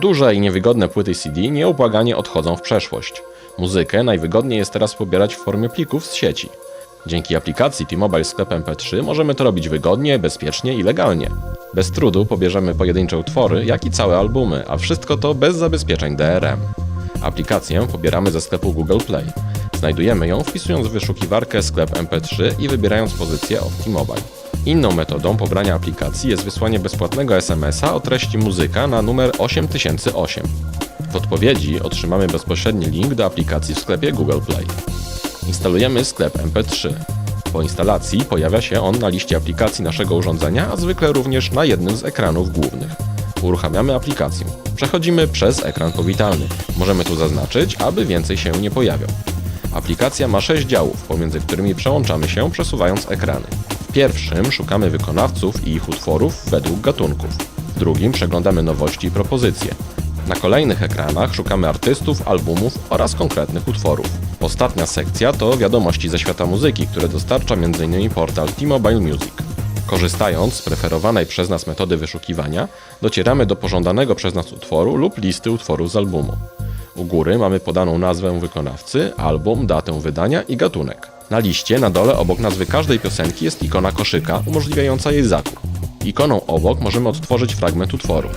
Duże i niewygodne płyty CD nieubłaganie odchodzą w przeszłość. Muzykę najwygodniej jest teraz pobierać w formie plików z sieci. Dzięki aplikacji T-Mobile Sklep MP3 możemy to robić wygodnie, bezpiecznie i legalnie. Bez trudu pobierzemy pojedyncze utwory, jak i całe albumy, a wszystko to bez zabezpieczeń DRM. Aplikację pobieramy ze sklepu Google Play. Znajdujemy ją wpisując w wyszukiwarkę sklep MP3 i wybierając pozycję od T-Mobile. Inną metodą pobrania aplikacji jest wysłanie bezpłatnego SMS-a o treści muzyka na numer 8008. W odpowiedzi otrzymamy bezpośredni link do aplikacji w sklepie Google Play. Instalujemy sklep MP3. Po instalacji pojawia się on na liście aplikacji naszego urządzenia, a zwykle również na jednym z ekranów głównych. Uruchamiamy aplikację. Przechodzimy przez ekran powitalny. Możemy tu zaznaczyć, aby więcej się nie pojawiał. Aplikacja ma 6 działów, pomiędzy którymi przełączamy się przesuwając ekrany. W pierwszym szukamy wykonawców i ich utworów według gatunków. W drugim przeglądamy nowości i propozycje. Na kolejnych ekranach szukamy artystów, albumów oraz konkretnych utworów. Ostatnia sekcja to wiadomości ze świata muzyki, które dostarcza m.in. portal T-Mobile Music. Korzystając z preferowanej przez nas metody wyszukiwania, docieramy do pożądanego przez nas utworu lub listy utworów z albumu. U góry mamy podaną nazwę wykonawcy, album, datę wydania i gatunek. Na liście na dole obok nazwy każdej piosenki jest ikona koszyka umożliwiająca jej zakup. Ikoną obok możemy odtworzyć fragment utworu.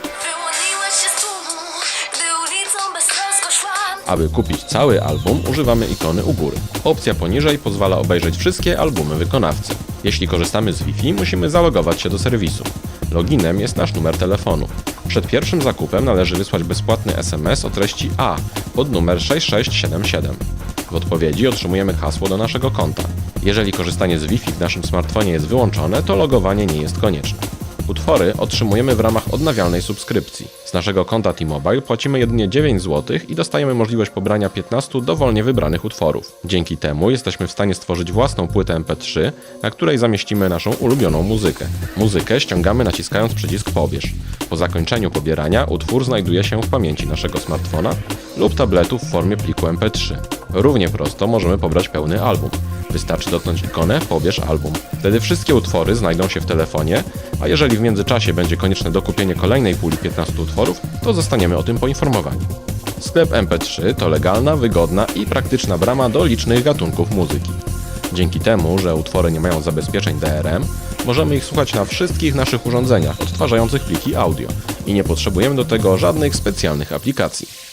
Aby kupić cały album, używamy ikony u góry. Opcja poniżej pozwala obejrzeć wszystkie albumy wykonawcy. Jeśli korzystamy z Wi-Fi, musimy zalogować się do serwisu. Loginem jest nasz numer telefonu. Przed pierwszym zakupem należy wysłać bezpłatny SMS o treści A pod numer 6677. W odpowiedzi otrzymujemy hasło do naszego konta. Jeżeli korzystanie z Wi-Fi w naszym smartfonie jest wyłączone, to logowanie nie jest konieczne. Utwory otrzymujemy w ramach odnawialnej subskrypcji. Z naszego konta T-Mobile płacimy jedynie 9 zł i dostajemy możliwość pobrania 15 dowolnie wybranych utworów. Dzięki temu jesteśmy w stanie stworzyć własną płytę MP3, na której zamieścimy naszą ulubioną muzykę. Muzykę ściągamy naciskając przycisk Pobierz. Po zakończeniu pobierania utwór znajduje się w pamięci naszego smartfona lub tabletu w formie pliku MP3. Równie prosto możemy pobrać pełny album. Wystarczy dotknąć ikonę Pobierz album. Wtedy wszystkie utwory znajdą się w telefonie, a jeżeli w międzyczasie będzie konieczne dokupienie kolejnej puli 15 utworów, to zostaniemy o tym poinformowani. Sklep MP3 to legalna, wygodna i praktyczna brama do licznych gatunków muzyki. Dzięki temu, że utwory nie mają zabezpieczeń DRM, możemy ich słuchać na wszystkich naszych urządzeniach odtwarzających pliki audio i nie potrzebujemy do tego żadnych specjalnych aplikacji.